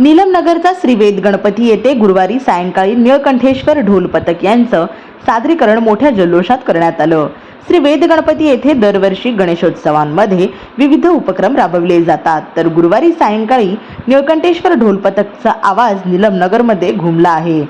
नीलमनगरचा श्रीवेद गणपती येथे गुरुवारी सायंकाळी निळकंठेश्वर ढोल पथक यांचं सादरीकरण मोठ्या जल्लोषात करण्यात आलं. श्री वेद गणपती येथे दरवर्षी गणेशोत्सवांमध्ये विविध उपक्रम राबवले जातात. तर गुरुवारी सायंकाळी निळकंठेश्वर ढोल पथकचा आवाज निलमनगरमध्ये घुमला आहे.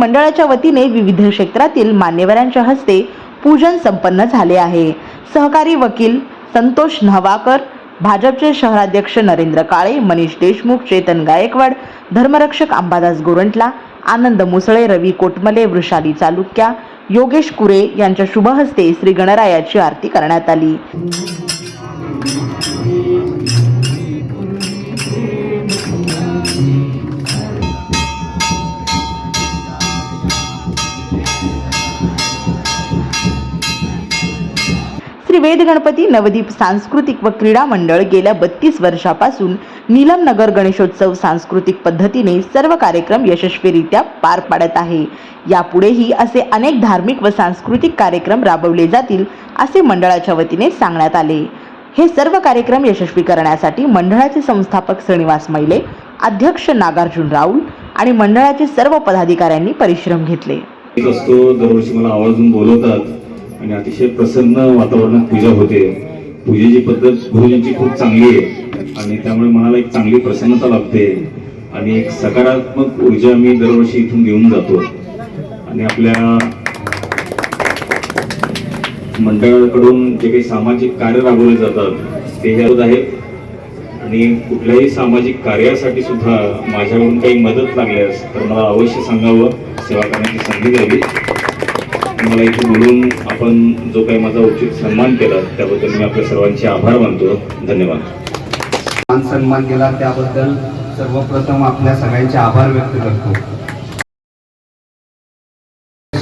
मंडळाच्या वतीने विविध क्षेत्रातील मान्यवरांच्या हस्ते पूजन संपन्न झाले आहे. सहकारी वकील संतोष न्हवाकर भाजपचे शहराध्यक्ष नरेंद्र काळे मनीष देशमुख चेतन गायकवाड धर्मरक्षक अंबादास गोरंटला आनंद मुसळे रवी कोटमले वृषाली चालुक्या योगेश कुरे यांच्या शुभहस्ते श्री गणरायाची आरती करण्यात आली. श्री वेद गणपती नवदीप सांस्कृतिक व क्रीडा मंडळ गेल्या बत्तीस वर्षापासून नीलम नगर गणेशोत्सव सांस्कृतिक पद्धतीने सर्व कार्यक्रम यशस्वीरित्या पार पाडत आहे. यापुढेही असे अनेक धार्मिक व सांस्कृतिक कार्यक्रम राबवले जातील असे मंडळाच्या वतीने सांगण्यात आले. हे सर्व कार्यक्रम यशस्वी करण्यासाठी मंडळाचे संस्थापक श्रीनिवास मैले अध्यक्ष नागार्जुन राऊल आणि मंडळाचे सर्व पदाधिकाऱ्यांनी परिश्रम घेतले. असतो दरवर्षी मला आवर्जून बोलवतात. आणि अतिशय प्रसन्न वातावरणात पूजा होते. पूजेची पद्धत गुरुजींची खूप चांगली आहे. आणि त्यामुळे मनाला एक चांगली प्रसन्नता लाभते. आणि एक सकारात्मक ऊर्जा मी दरवर्षी इथून घेऊन जातो. आणि आपल्या मंडळाकडून जे काही सामाजिक कार्य राबवले जातात ते हे आहे आहेत. आणि कुठल्याही सामाजिक कार्यासाठी सुद्धा माझ्याकडून काही मदत लागल्यास तर मला अवश्य सांगावं. सेवा करण्याची संधी द्यावी. मला इथे बोलून आपण जो काही माझा उचित सन्मान केला त्याबद्दल मी आपल्या सर्वांचे आभार मानतो. धन्यवाद. मान सन्मान केला त्याबद्दल सर्वप्रथम आपल्या सगळ्यांचे आभार व्यक्त करतो.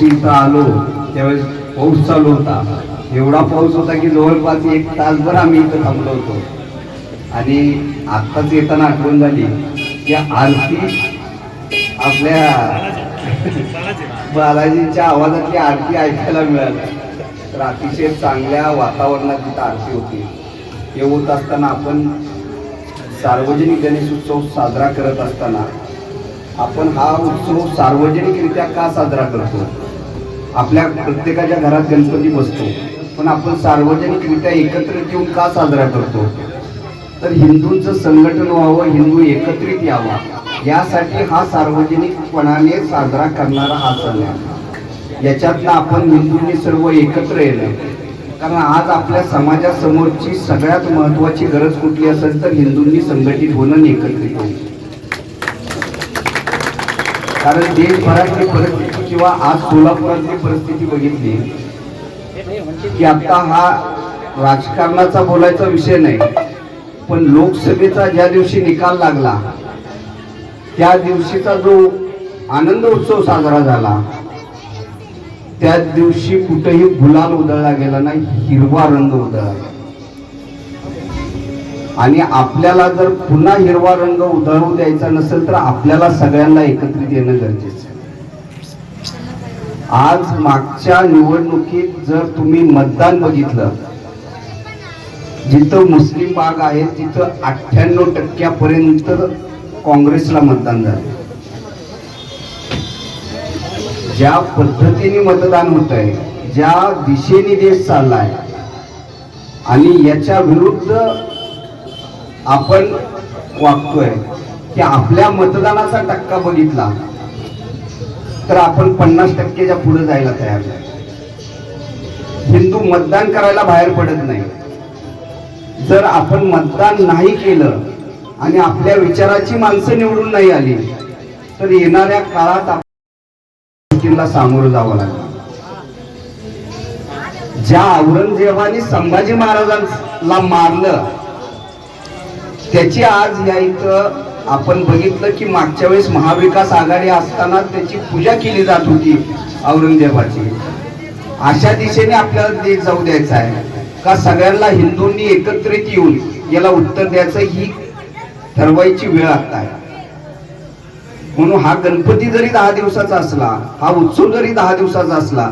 इथं आलो त्यावेळेस पाऊस चालू होता. एवढा पाऊस होता की जवळपास एक तासभर आम्ही इथं थांबलो होतो. आणि आत्ताच येताना आठवण झाली की आरती आपल्या बालाजींच्या आवाजातली आरती ऐकायला मिळाली. तर अतिशय चांगल्या वातावरणात तिथं आरती होती. हे होत असताना आपण सार्वजनिक गणेश उत्सव साजरा करत असताना आपण हा उत्सव सार्वजनिकरित्या का साजरा करतो? आपल्या प्रत्येकाच्या घरात गणपती बसतो. पण आपण सार्वजनिकरित्या एकत्र येऊन का साजरा करतो? तर हिंदूंचं संघटन व्हावं हिंदू एकत्रित यावा. यासाठी हा सार्वजनिकपणाने साजरा करणारा हा सण आहे. याच्यातनं आपण हिंदूंनी सर्व एकत्र येणं कारण आज आपल्या समाजासमोरची सगळ्यात महत्वाची गरज कुठली असेल तर हिंदूंनी संघटित होणं एकत्रित होणं. कारण देशभरातली परिस्थिती किंवा आज सोलापुरातली परिस्थिती बघितली की आता हा राजकारणाचा बोलायचा विषय नाही पण लोकसभेचा ज्या दिवशी निकाल लागला त्या दिवशीचा जो आनंद उत्सव साजरा झाला त्या दिवशी कुठेही गुलाल उधळला गेला नाही हिरवा रंग उधळला. आणि आपल्याला जर पुन्हा हिरवा रंग उधळू द्यायचा नसेल तर आपल्याला सगळ्यांना एकत्रित येणं गरजेचं आहे. आज मागच्या निवडणुकीत जर तुम्ही मतदान बघितलं जिथं मुस्लिम भाग आहे तिथं अठ्ठ्याण्णव टक्क्यापर्यंत काँग्रेसला मतदान झालं. ज्या पद्धतीने मतदान होत आहे ज्या दिशेने देश चाललाय आणि याच्या विरुद्ध आपण वागतोय की आपल्या मतदानाचा टक्का बघितला तर आपण पन्नास टक्केच्या पुढे जायला तयार नाही. हिंदू मतदान करायला बाहेर पडत नाही. जर आपण मतदान नाही केलं आणि आपल्या विचाराची माणसं निवडून नाही आली तर येणाऱ्या काळात गोष्टींना सामोरं जावं लागलं. ज्या औरंगजेबाने संभाजी महाराजांना मारलं त्याची आज या इथं आपण बघितलं की मागच्या वेळेस महाविकास आघाडी असताना त्याची पूजा केली जात होती औरंगजेबाची. अशा दिशेने आपल्याला देश जाऊ द्यायचा आहे. का सगळ्यांना हिंदूंनी एकत्रित येऊन याला उत्तर द्यायचं ही ठरवायची वेळ आता आहे. म्हणून हा गणपती जरी दहा दिवसाचा असला हा उत्सव जरी दहा दिवसाचा असला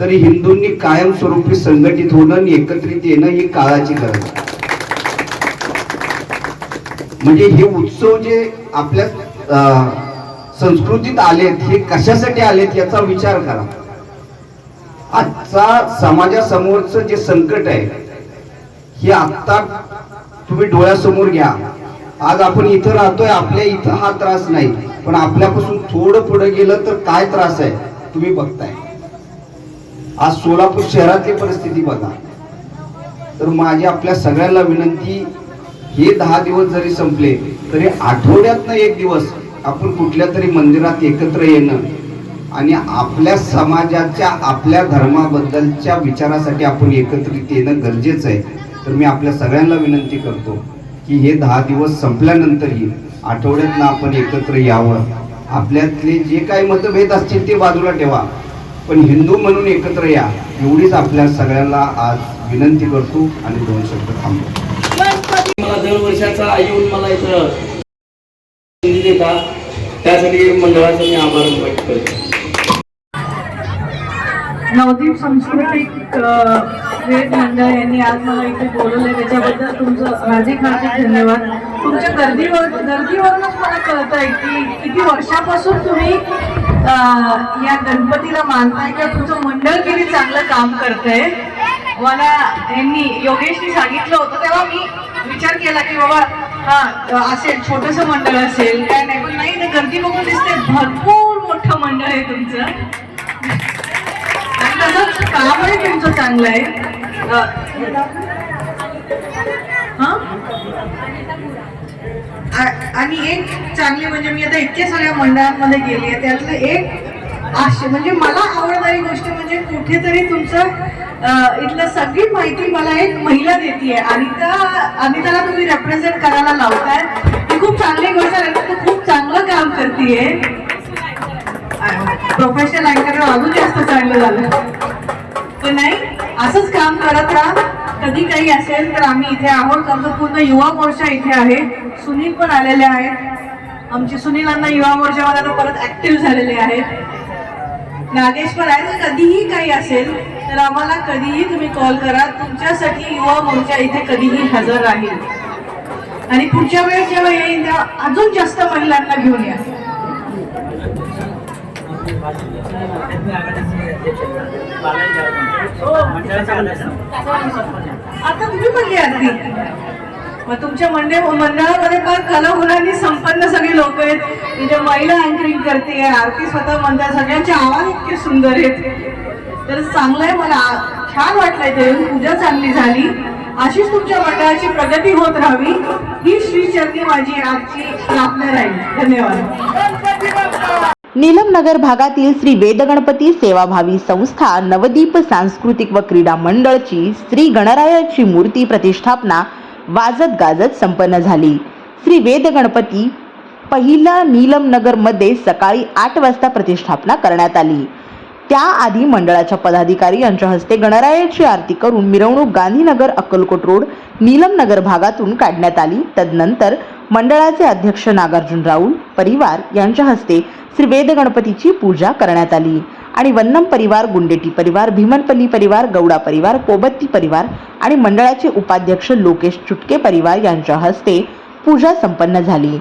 तरी हिंदूंनी कायमस्वरूपी संघटित होणं आणि एकत्रित येणं ही काळाची गरज म्हणजे हे उत्सव जे आपल्या अं, संस्कृतीत आलेत हे कशासाठी आलेत याचा विचार करा. आजचा समाजासमोरचं जे संकट आहे हे आत्ता तुम्ही डोळ्यासमोर घ्या. आज आपण इथं राहतोय आपल्या इथं हा त्रास नाही. पण आपल्यापासून थोडं पुढे गेलं तर काय त्रास आहे तुम्ही बघताय. आज सोलापूर शहरातली परिस्थिती बघा. तर माझी आपल्या सगळ्यांना विनंती हे दहा दिवस जरी संपले तरी आठवड्यातनं एक दिवस आपण कुठल्या तरी मंदिरात एकत्र येणं आणि आपल्या समाजाच्या आपल्या धर्माबद्दलच्या विचारासाठी आपण एकत्रित येणं गरजेचं आहे. तर मी आपल्या सगळ्यांना विनंती करतो. की हे दहा दिवस संपल्यानंतरही आठवड्यातनं आपण एकत्र यावं. आपल्यातले जे काही मतभेद असतील ते बाजूला ठेवा. पण हिंदू म्हणून एकत्र या. एवढीच आपल्या सगळ्यांना आज विनंती करतो आणि दोन शब्द थांबतो मला दर वर्षाचा येऊन मला इथं देता. त्यासाठी मंडळाचा मी आभार व्यक्त करतो. नवदीप सांस्कृतिक वेद मंडळ यांनी आज मला इथे बोलवलं त्याच्याबद्दल तुमचं हार्दिक हार्दिक धन्यवाद. तुमच्या गर्दीवर गर्दीवरूनच मला कळत आहे की किती वर्षापासून तुम्ही या गणपतीला मानताय किंवा तुमचं मंडळ किती चांगलं काम करतंय. मला यांनी योगेशनी सांगितलं होतं तेव्हा मी विचार केला की बाबा हा असेल छोटंसं मंडळ असेल काय नाही पण नाही तर गर्दी बघून दिसते भरपूर मोठं मंडळ आहे तुमचं. आणि तसंच कामही तुमचं चांगलं आहे. आणि एक चांगली म्हणजे मी आता इतक्या सगळ्या मंडळांमध्ये गेली आहे त्यातलं एक आश्चर्य म्हणजे मला आवडणारी गोष्ट म्हणजे कुठेतरी तुमचं इथलं सगळी माहिती मला एक महिला देते अनिता अनिताला तुम्ही रेप्रेझेंट करायला लावताय. ही खूप चांगली गोष्ट आहे तू खूप चांगलं काम करते प्रोफेशनल अँकर अजून जास्त चांगलं झालं. पण नाही? असंच काम करत राहा. कधी काही असेल तर आम्ही इथे आहोत. आमचा पूर्ण युवा मोर्चा इथे आहे. सुनील पण आलेले आहेत. आमचे सुनीलांना युवा मोर्चामध्ये आता परत ऍक्टिव्ह झालेले आहेत. नागेश पण आहे तर कधीही काही असेल तर आम्हाला कधीही तुम्ही कॉल करा. तुमच्यासाठी युवा मोर्चा इथे कधीही हजर राहील. आणि पुढच्या वेळेस जेव्हा येईल तेव्हा अजून जास्त महिलांना घेऊन या. आता तुम्ही म्हणली अगदी मग तुमच्या मंडळ मंडळामध्ये फार कलागुणांनी संपन्न सगळी लोक आहेत. म्हणजे महिला अँकरिंग करते आरती स्वतः म्हणतात सगळ्यांचे आवाज इतके सुंदर आहेत. तर चांगलं आहे मला छान वाटलंय ते. पूजा चांगली झाली. अशीच तुमच्या मंडळाची प्रगती होत राहावी. ही श्रीचरणी माझी आजची प्रार्थना राहील. धन्यवाद. नीलमनगर भागातील श्री वेदगणपती सेवाभावी संस्था नवदीप सांस्कृतिक व क्रीडा मंडळची श्री गणरायाची मूर्ती प्रतिष्ठापना वाजत गाजत संपन्न झाली. श्री वेदगणपती पहिला नीलमनगरमध्ये सकाळी आठ वाजता प्रतिष्ठापना करण्यात आली. त्याआधी मंडळाच्या पदाधिकारी यांच्या हस्ते गणरायाची आरती करून मिरवणूक गांधीनगर अक्कलकोट रोड नीलमनगर भागातून काढण्यात आली. तदनंतर मंडळाचे अध्यक्ष नागार्जुन राऊळ परिवार यांच्या हस्ते श्री वेद गणपतीची पूजा करण्यात आली. आणि वन्नम परिवार गुंडेटी परिवार भीमनपल्ली परिवार गौडा परिवार कोबत्ती परिवार आणि मंडळाचे उपाध्यक्ष लोकेश चुटके परिवार यांच्या हस्ते पूजा संपन्न झाली.